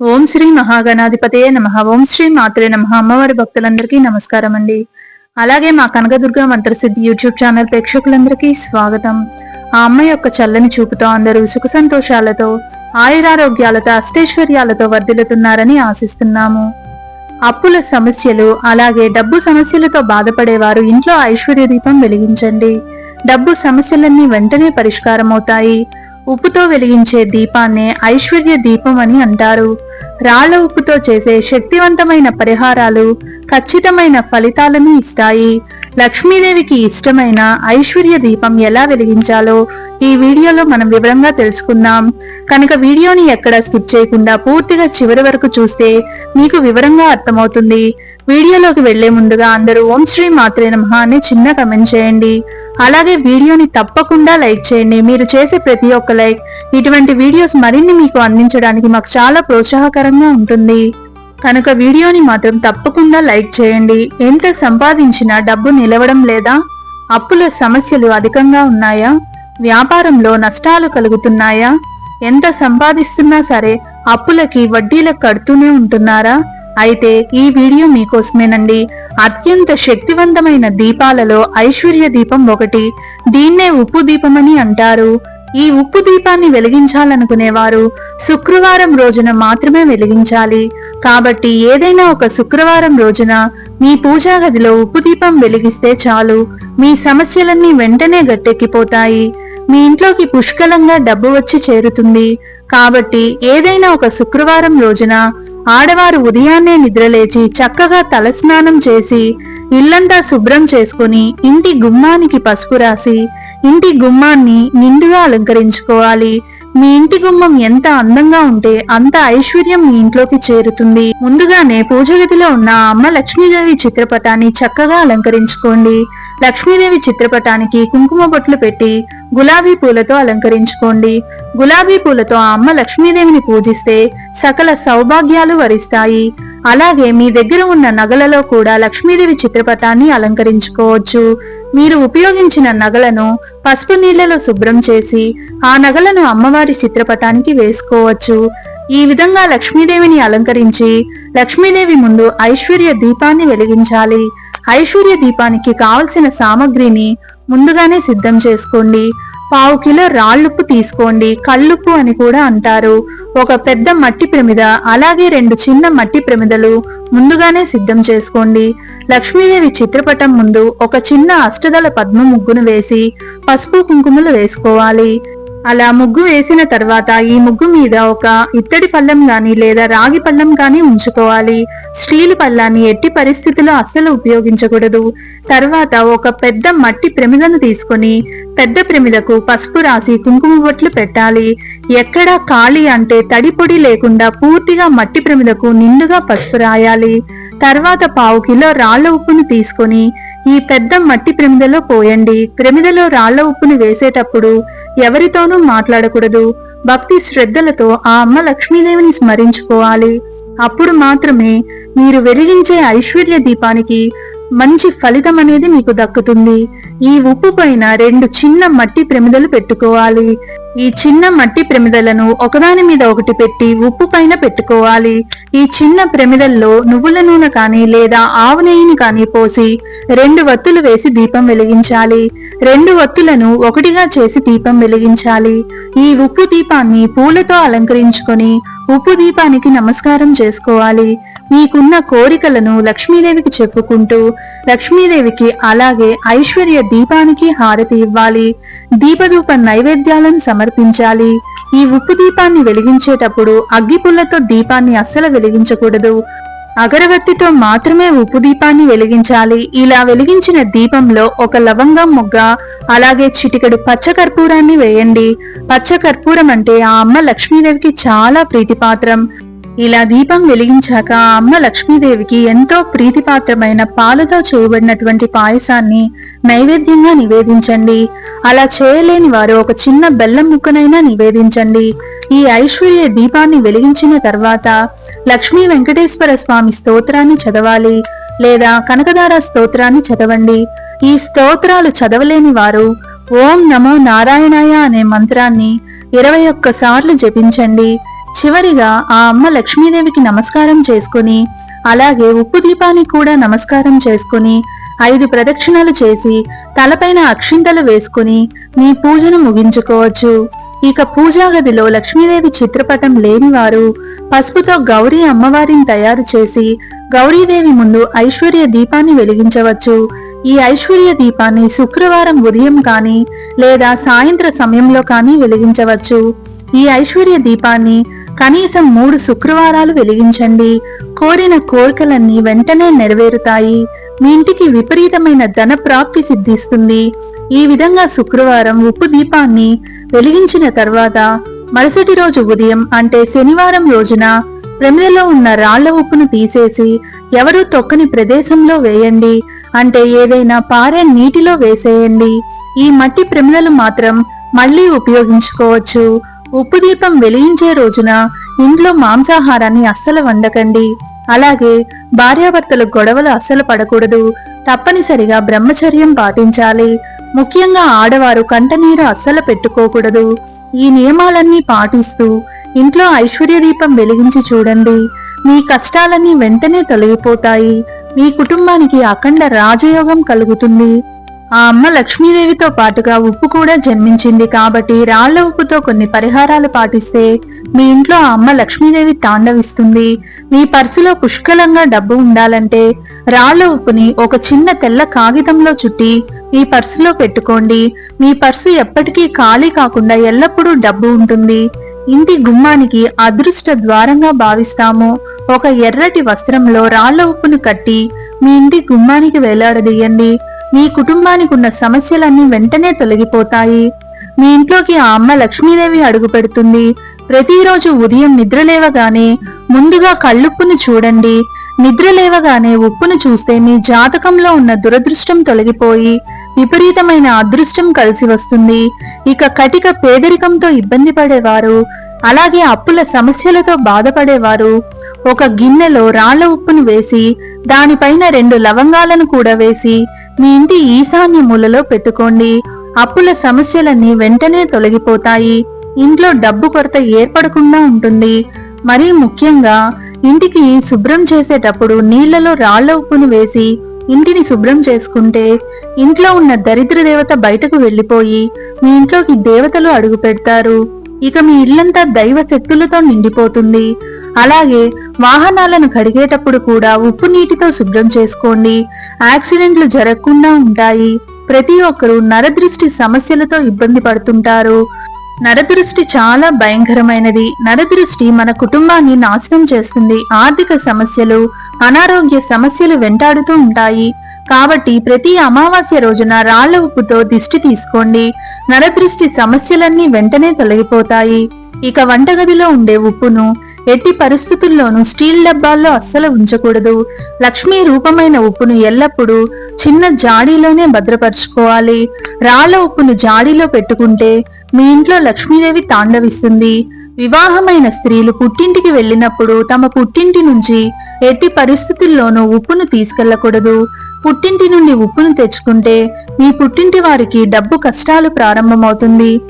ఓం శ్రీ మహాగణాధిపతయ నమ. ఓం శ్రీ మాతృ నమ. అమ్మవారి భక్తులందరికీ నమస్కారం అండి అలాగే మా కనకదుర్గ మంత్రసిద్ధి యూట్యూబ్ ఛానల్ ప్రేక్షకులందరికీ స్వాగతం. ఆ అమ్మ యొక్క చల్లని చూపుతో అందరూ సుఖ సంతోషాలతో ఆయురారోగ్యాలతో అష్టైశ్వర్యాలతో వర్ధిల్లుతున్నారని ఆశిస్తున్నాము. అప్పుల సమస్యలు అలాగే డబ్బు సమస్యలతో బాధపడేవారు ఇంట్లో ఐశ్వర్య దీపం వెలిగించండి. డబ్బు సమస్యలన్నీ వెంటనే పరిష్కారం అవుతాయి ఉప్పుతో వెలిగించే దీపాన్నే ఐశ్వర్య దీపం అని అంటారు. రాళ్ళ ఉప్పుతో చేసే శక్తివంతమైన పరిహారాలు ఖచ్చితమైన ఫలితాలను ఇస్తాయి. లక్ష్మీదేవికి ఇష్టమైన ఐశ్వర్య దీపం ఎలా వెలిగించాలో ఈ వీడియోలో మనం వివరంగా తెలుసుకుందాం. కనుక వీడియోని ఎక్కడ స్కిప్ చేయకుండా పూర్తిగా చివరి వరకు చూస్తే మీకు వివరంగా అర్థమవుతుంది. వీడియోలోకి వెళ్ళే ముందుగా అందరూ ఓం శ్రీ మాత్రే నమః అని చిన్న కమెంట్ చేయండి. అలాగే వీడియోని తప్పకుండా లైక్ చేయండి. మీరు చేసే ప్రతి ఒక్క లైక్ ఇటువంటి వీడియోస్ మరిన్ని మీకు అందించడానికి మాకు చాలా ప్రోత్సాహకరంగా ఉంటుంది. కనుక వీడియోని మాత్రం తప్పకుండా లైక్ చేయండి. ఎంత సంపాదించినా డబ్బు నిలవడం లేదా అప్పుల సమస్యలు అధికంగా ఉన్నాయా? వ్యాపారంలో నష్టాలు కలుగుతున్నాయా? ఎంత సంపాదిస్తున్నా సరే అప్పులకి వడ్డీలకు కడుతూనే ఉంటున్నారా? అయితే ఈ వీడియో మీకోసమేనండి. అత్యంత శక్తివంతమైన దీపాలలో ఐశ్వర్య దీపం ఒకటి. దీన్నే ఉప్పు దీపమని అంటారు. ఈ ఉప్పు దీపాన్ని వెలిగించాలనుకునేవారు శుక్రవారం రోజున మాత్రమే వెలిగించాలి. కాబట్టి ఏదైనా ఒక శుక్రవారం రోజున మీ పూజా గదిలో ఉప్పు దీపం వెలిగిస్తే చాలు. మీ సమస్యలన్నీ వెంటనే గట్టెక్కిపోతాయి. మీ ఇంట్లోకి పుష్కలంగా డబ్బు వచ్చి చేరుతుంది. కాబట్టి ఏదైనా ఒక శుక్రవారం రోజున ఆడవారు ఉదయాన్నే నిద్రలేచి చక్కగా తలస్నానం చేసి ఇల్లంతా శుభ్రం చేసుకుని ఇంటి గుమ్మానికి పసుపు రాసి ఇంటి గుమ్మాన్ని నిండుగా అలంకరించుకోవాలి. మీ ఇంటి గుమ్మం ఎంత అందంగా ఉంటే అంత ఐశ్వర్యం మీ ఇంట్లోకి చేరుతుంది. ముందుగానే పూజ గదిలో ఉన్న అమ్మ లక్ష్మీదేవి చిత్రపటాన్ని చక్కగా అలంకరించుకోండి. లక్ష్మీదేవి చిత్రపటానికి కుంకుమ బొట్లు పెట్టి గులాబీ పూలతో అలంకరించుకోండి. గులాబీ పూలతో ఆ అమ్మ లక్ష్మీదేవిని పూజిస్తే సకల సౌభాగ్యాలు వరిస్తాయి. అలాగే మీ దగ్గర ఉన్న నగలలో కూడా లక్ష్మీదేవి చిత్రపటాన్ని అలంకరించుకోవచ్చు. మీరు ఉపయోగించిన నగలను పసుపు నీళ్ళలో శుభ్రం చేసి ఆ నగలను అమ్మవారి చిత్రపటానికి వేసుకోవచ్చు. ఈ విధంగా లక్ష్మీదేవిని అలంకరించి లక్ష్మీదేవి ముందు ఐశ్వర్య దీపాన్ని వెలిగించాలి. ఐశ్వర్య దీపానికి కావలసిన సామగ్రిని ముందుగానే సిద్ధం చేసుకోండి. పావు కిలో రాళ్ళుప్పు తీసుకోండి. కళ్ళుప్పు అని కూడా అంటారు. ఒక పెద్ద మట్టి ప్రమిద అలాగే రెండు చిన్న మట్టి ప్రమిదలు ముందుగానే సిద్ధం చేసుకోండి. లక్ష్మీదేవి చిత్రపటం ముందు ఒక చిన్న అష్టదల పద్మ ముగ్గును వేసి పసుపు కుంకుమలు వేసుకోవాలి. అలా ముగ్గు వేసిన తర్వాత ఈ ముగ్గు మీద ఒక ఇత్తడి పళ్ళం గాని లేదా రాగి పళ్ళం గాని ఉంచుకోవాలి. స్టీల్ పళ్ళాన్ని ఎట్టి పరిస్థితుల్లో అస్సలు ఉపయోగించకూడదు. తర్వాత ఒక పెద్ద మట్టి ప్రమిదను తీసుకొని పెద్ద ప్రమిదకు పసుపు రాసి కుంకుమ బొట్లు పెట్టాలి. ఎక్కడా ఖాళీ అంటే తడి పొడి లేకుండా పూర్తిగా మట్టి ప్రమిదకు నిండుగా పసుపు రాయాలి. తర్వాత పావు కిలో రాళ్ళ ఉప్పును తీసుకొని ఈ పెద్ద మట్టి ప్రమిదలో పోయండి. ప్రమిదలో రాళ్ళ ఉప్పును వేసేటప్పుడు ఎవరితోనూ మాట్లాడకూడదు. భక్తి శ్రద్ధలతో ఆ అమ్మ లక్ష్మీదేవిని స్మరించుకోవాలి. అప్పుడు మాత్రమే మీరు వెలిగించే ఐశ్వర్య దీపానికి మంచి ఫలితం అనేది మీకు దక్కుతుంది. ఈ ఉప్పు పైన రెండు చిన్న మట్టి ప్రమిదలు పెట్టుకోవాలి. ఈ చిన్న మట్టి ప్రమిదలను ఒకదాని మీద ఒకటి పెట్టి ఉప్పు పైన పెట్టుకోవాలి. ఈ చిన్న ప్రమిదల్లో నువ్వుల నూనె కానీ లేదా ఆవు నెయ్యిని కానీ పోసి రెండు వత్తులు వేసి దీపం వెలిగించాలి. రెండు వత్తులను ఒకటిగా చేసి దీపం వెలిగించాలి. ఈ ఉప్పు దీపాన్ని పూలతో అలంకరించుకొని ఉప్పు దీపానికి నమస్కారం చేసుకోవాలి. మీకున్న కోరికలను లక్ష్మీదేవికి చెప్పుకుంటూ లక్ష్మీదేవికి అలాగే ఐశ్వర్య దీపానికి హారతి ఇవ్వాలి. దీపధూప నైవేద్యాలను సమర్పించాలి. ఈ ఉప్పు దీపాన్ని వెలిగించేటప్పుడు అగ్గిపుల్లతో దీపాన్ని అస్సలు వెలిగించకూడదు. అగరవత్తితో మాత్రమే ఉప్పు దీపాన్ని వెలిగించాలి. ఇలా వెలిగించిన దీపంలో ఒక లవంగం మొగ్గ అలాగే చిటికెడు పచ్చకర్పూరాన్ని వేయండి. పచ్చకర్పూరం అంటే ఆ అమ్మ లక్ష్మీదేవికి చాలా ప్రీతిపాత్రం. ఇలా దీపం వెలిగించాక ఆ అమ్మ లక్ష్మీదేవికి ఎంతో ప్రీతిపాత్రమైన పాలతో చేయబడినటువంటి పాయసాన్ని నైవేద్యంగా నివేదించండి. అలా చేయలేని వారు ఒక చిన్న బెల్లం ముక్కనైనా నివేదించండి. ఈ ఐశ్వర్య దీపాన్ని వెలిగించిన తర్వాత లక్ష్మీ వెంకటేశ్వర స్వామి స్తోత్రాన్ని చదవాలి లేదా కనకదార స్తోత్రాన్ని చదవండి. ఈ స్తోత్రాలు చదవలేని వారు ఓం నమో నారాయణాయ అనే మంత్రాన్ని ఇరవై ఒక్క సార్లు జపించండి. చివరిగా ఆ అమ్మ లక్ష్మీదేవికి నమస్కారం చేసుకుని అలాగే ఉప్పు దీపానికి కూడా నమస్కారం చేసుకుని ఐదు ప్రదక్షిణలు చేసి తలపైన అక్షింతలు వేసుకుని మీ పూజను ముగించుకోవచ్చు. ఇక పూజా గదిలో లక్ష్మీదేవి చిత్రపటం లేనివారు పసుపుతో గౌరీ అమ్మవారిని తయారు చేసి గౌరీదేవి ముందు ఐశ్వర్య దీపాన్ని వెలిగించవచ్చు. ఈ ఐశ్వర్య దీపాన్ని శుక్రవారం ఉదయం కానీ లేదా సాయంత్ర సమయంలో కానీ వెలిగించవచ్చు. ఈ ఐశ్వర్య దీపాన్ని కనీసం మూడు శుక్రవారాలు వెలిగించండి. కోరిన కోరికలన్నీ వెంటనే నెరవేరుతాయి. మీ ఇంటికి విపరీతమైన ధన ప్రాప్తి సిద్ధిస్తుంది. ఈ విధంగా శుక్రవారం ఉప్పు దీపాన్ని వెలిగించిన తర్వాత మరుసటి రోజు ఉదయం అంటే శనివారం రోజున ప్రమిదలో ఉన్న రాళ్ళ ఉప్పును తీసేసి ఎవరూ తొక్కని ప్రదేశంలో వేయండి. అంటే ఏదైనా పారే నీటిలో వేసేయండి. ఈ మట్టి ప్రమిదలు మాత్రం మళ్ళీ ఉపయోగించుకోవచ్చు. ఉప్పు దీపం వెలిగించే రోజున ఇంట్లో మాంసాహారాన్ని అస్సలు వండకండి. అలాగే భార్యాభర్తల గొడవలు అస్సలు పడకూడదు. తప్పనిసరిగా బ్రహ్మచర్యం పాటించాలి. ముఖ్యంగా ఆడవారు కంటనీరు అస్సలు పెట్టుకోకూడదు. ఈ నియమాలన్నీ పాటిస్తూ ఇంట్లో ఐశ్వర్య దీపం వెలిగించి చూడండి. మీ కష్టాలన్నీ వెంటనే తొలగిపోతాయి. మీ కుటుంబానికి అఖండ రాజయోగం కలుగుతుంది. ఆ అమ్మ లక్ష్మీదేవితో పాటుగా ఉప్పు కూడా జన్మించింది కాబట్టి రాళ్ళ ఉప్పుతో కొన్ని పరిహారాలు పాటిస్తే మీ ఇంట్లో ఆ అమ్మ లక్ష్మీదేవి తాండవిస్తుంది. మీ పర్సులో పుష్కలంగా డబ్బు ఉండాలంటే రాళ్ళ ఉప్పుని ఒక చిన్న తెల్ల కాగితంలో చుట్టి మీ పర్సులో పెట్టుకోండి. మీ పర్సు ఎప్పటికీ ఖాళీ కాకుండా ఎల్లప్పుడూ డబ్బు ఉంటుంది. ఇంటి గుమ్మానికి అదృష్ట ద్వారంగా భావిస్తాము. ఒక ఎర్రటి వస్త్రంలో రాళ్ళ ఉప్పును కట్టి మీ ఇంటి గుమ్మానికి వేలాడదీయండి. మీ కుటుంబానికి ఉన్న సమస్యలన్నీ వెంటనే తొలగిపోతాయి. మీ ఇంట్లోకి ఆ అమ్మ లక్ష్మీదేవి అడుగు పెడుతుంది. ప్రతిరోజు ఉదయం నిద్రలేవగానే ముందుగా కళ్ళుప్పును చూడండి. నిద్రలేవగానే ఉప్పును చూస్తే మీ జాతకంలో ఉన్న దురదృష్టం తొలగిపోయి విపరీతమైన అదృష్టం కలిసి వస్తుంది. ఇక కటిక పేదరికంతో ఇబ్బంది పడేవారు అలాగే అప్పుల సమస్యలతో బాధపడేవారు. ఒక గిన్నెలో రాళ్ళ ఉప్పును వేసి దానిపైన రెండు లవంగాలను కూడా వేసి మీ ఇంటి ఈశాన్య మూలలో పెట్టుకోండి. అప్పుల సమస్యలన్నీ వెంటనే తొలగిపోతాయి. ఇంట్లో డబ్బు కొరత ఏర్పడకుండా ఉంటుంది. మరీ ముఖ్యంగా ఇంటికి శుభ్రం చేసేటప్పుడు నీళ్ళలో రాళ్ళ ఉప్పును వేసి ఇంటిని శుభ్రం చేసుకుంటే ఇంట్లో ఉన్న దరిద్ర దేవత బయటకు వెళ్ళిపోయి మీ ఇంట్లోకి దేవతలు అడుగు పెడతారు. ఇక మీ ఇల్లంతా దైవ శక్తులతో నిండిపోతుంది. అలాగే వాహనాలను కడిగేటప్పుడు కూడా ఉప్పు నీటితో శుభ్రం చేసుకోండి. యాక్సిడెంట్లు జరగకుండా ఉంటాయి. ప్రతి ఒక్కరూ నరదృష్టి సమస్యలతో ఇబ్బంది పడుతుంటారు. నరదృష్టి చాలా భయంకరమైనది. నరదృష్టి మన కుటుంబాన్ని నాశనం చేస్తుంది. ఆర్థిక సమస్యలు అనారోగ్య సమస్యలు వెంటాడుతూ ఉంటాయి. కాబట్టి ప్రతి అమావాస్య రోజున రాళ్ళ ఉప్పుతో దిష్టి తీసుకోండి. నరదృష్టి సమస్యలన్నీ వెంటనే తొలగిపోతాయి. ఇక వంటగదిలో ఉండే ఉప్పును ఎట్టి పరిస్థితుల్లోనూ స్టీల్ డబ్బాల్లో అస్సలు ఉంచకూడదు. లక్ష్మీ రూపమైన ఉప్పును ఎల్లప్పుడూ చిన్న జాడీలోనే భద్రపరుచుకోవాలి. రాళ్ళ ఉప్పును జాడీలో పెట్టుకుంటే మీ ఇంట్లో లక్ష్మీదేవి తాండవిస్తుంది. వివాహమైన స్త్రీలు పుట్టింటికి వెళ్ళినప్పుడు తమ పుట్టింటి నుంచి ఎట్టి పరిస్థితుల్లోనూ ఉప్పును తీసుకెళ్ళకూడదు. పుట్టింటి నుండి ఉప్పును తెచ్చుకుంటే మీ పుట్టింటి వారికి డబ్బు కష్టాలు ప్రారంభమవుతుంది.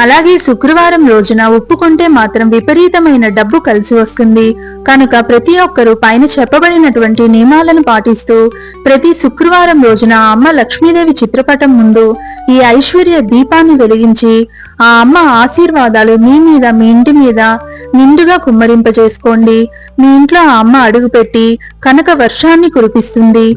అలాగే శుక్రవారం రోజున ఒప్పుకుంటే మాత్రం విపరీతమైన డబ్బు కలిసి వస్తుంది. కనుక ప్రతి ఒక్కరూ పైన చెప్పబడినటువంటి నియమాలను పాటిస్తూ ప్రతి శుక్రవారం రోజున అమ్మ లక్ష్మీదేవి చిత్రపటం ముందు ఈ ఐశ్వర్య దీపాన్ని వెలిగించి ఆ అమ్మ ఆశీర్వాదాలు మీ మీద మీ ఇంటి మీద నిండుగా కుమ్మరింపజేసుకోండి. మీ ఇంట్లో ఆ అమ్మ అడుగుపెట్టి కనక వర్షాన్ని కురిపిస్తుంది.